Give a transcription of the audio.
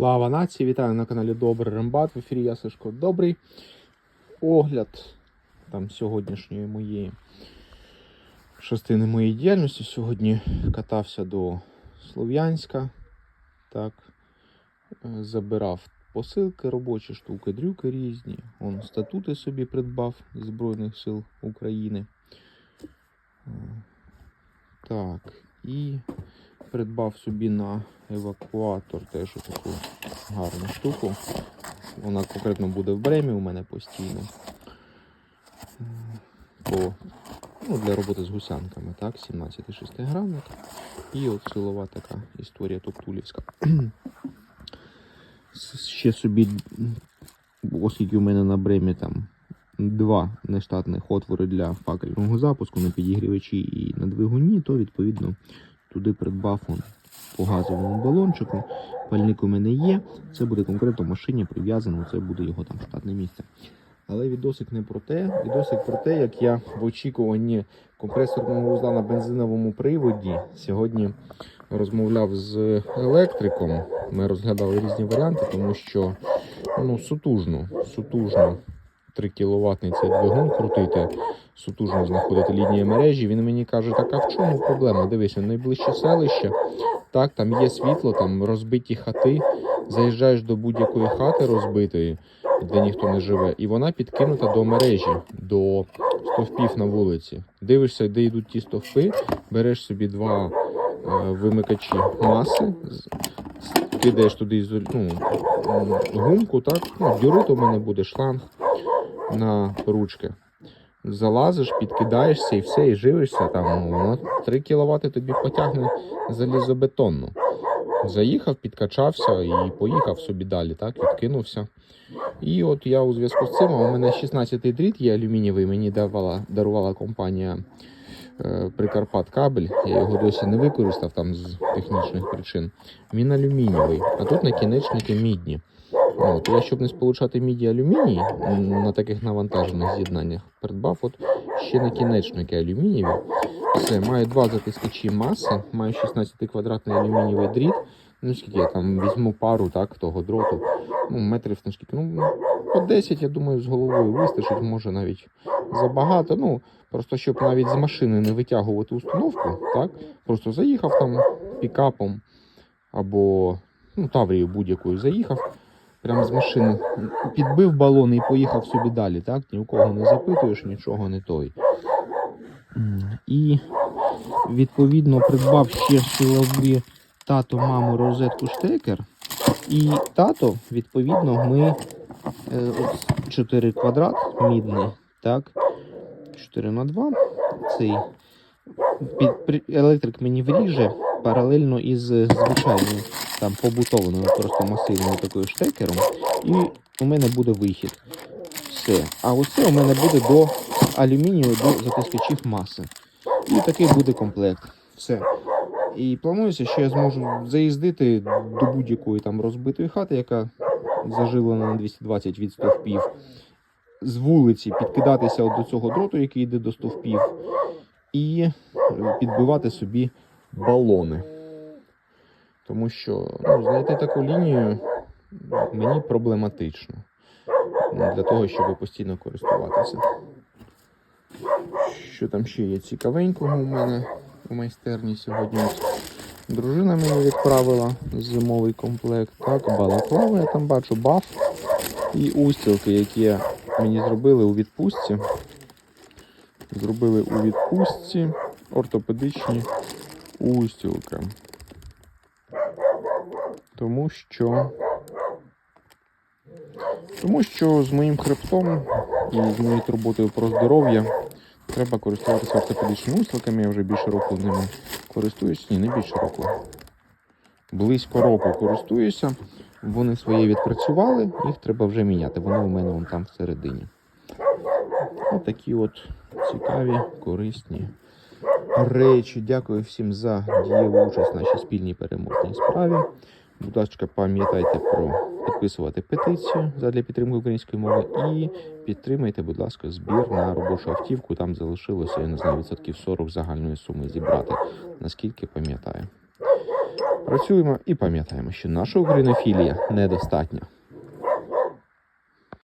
Слава нації! Вітаю на каналі Добрий Рембат. В ефірі я Сашко Добрий. Огляд там сьогоднішньої моєї частини моєї діяльності. Сьогодні катався до Слов'янська. Так. Е, Забирав посилки, робочі штуки, дрюки різні. Он статути собі придбав Збройних сил України. Е, Так, і придбав собі на евакуатор теж таку гарну штуку. Вона конкретно буде в бремі у мене постійно. По, ну, для роботи з гусянками, так, 17 грамник. І от силова така історія топтулівська. Ще собі, оскільки у мене на бремі там два нештатних отвори для факельного запуску на підігрівачі і на двигуні, то відповідно туди придбав он по газовому балончику. Пальник у мене є. Це буде конкретно машині прив'язано, це буде його там штатне місце. Але відосик не про те. Відосик про те, як я в очікуванні компресорного вузла на бензиновому приводі сьогодні розмовляв з електриком. Ми розглядали різні варіанти, тому що ну, сутужно, сутужно 3 кВт цей двигун крутити, сутужно знаходити лінії мережі. Він мені каже, так а в чому проблема? Дивися, найближче селище. Так, там є світло, там розбиті хати. Заїжджаєш до будь-якої хати розбитої, де ніхто не живе, і вона підкинута до мережі, до стовпів на вулиці. Дивишся, де йдуть ті стовпи, береш собі два е, вимикачі маси, кидаєш туди ну, гумку, так, ну, дюрит у мене буде шланг на ручки. Залазиш, підкидаєшся і все, і живишся там. Воно 3 кВт тобі потягне залізобетонну. Заїхав, підкачався і поїхав собі далі, так, відкинувся. І от я у зв'язку з цим, у мене 16-й дріт є алюмінієвий, мені давала, дарувала компанія е, Прикарпат кабель. Я його досі не використав там з технічних причин. Він алюмінієвий, а тут накінечники мідні. От, я, щоб не сполучати міді алюміній на таких навантажених з'єднаннях, придбав от ще накінечники алюмінієві. Все, маю два затискачі маси, маю 16 квадратний алюмінієвий дріт. Ну, скільки я там візьму пару так, того дроту. Ну, метрів скільки. Ну, по 10, я думаю, з головою вистачить, може навіть забагато. Ну, просто щоб навіть з машини не витягувати установку, так? Просто заїхав там пікапом або ну, таврією будь-якою заїхав. Прямо з машини підбив балон і поїхав собі далі, так? Ні у кого не запитуєш, нічого не той. І відповідно придбав ще силові тато, маму розетку штекер. І тато, відповідно, ми е, от 4 квадрат мідний, так? 4 на 2. Цей під, електрик мені вріже паралельно із звичайною там побутованою просто масивною такою штекером. І у мене буде вихід. Все. А оце у мене буде до алюмінію до затискачів маси. І такий буде комплект. Все. І планується, що я зможу заїздити до будь-якої там розбитої хати, яка заживлена на 220 від стовпів, з вулиці підкидатися до цього дроту, який йде до стовпів, і е, підбивати собі балони. Тому що ну, знайти таку лінію мені проблематично ну, для того, щоб постійно користуватися. Що там ще є цікавенького у мене у майстерні сьогодні? Дружина мені відправила зимовий комплект. Так, балаклава, я там бачу баф і устілки, які мені зробили у відпустці. Зробили у відпустці ортопедичні устілки. Тому що. Тому що з моїм хребтом і з моєю турботою про здоров'я треба користуватися ортопедичними устілками. Я вже більше року ними користуюсь. Ні, не більше року. Близько року користуюся. Вони своє відпрацювали, їх треба вже міняти. Вони у мене вон там всередині. Ось такі от цікаві, корисні речі. Дякую всім за дієву участь в нашій спільній переможній справі. Будь ласка, пам'ятайте про підписувати петицію задля підтримки української мови і підтримайте, будь ласка, збір на робочу автівку. Там залишилося, я не знаю, відсотків 40 загальної суми зібрати, наскільки пам'ятаю. Працюємо і пам'ятаємо, що наша українофілія недостатня.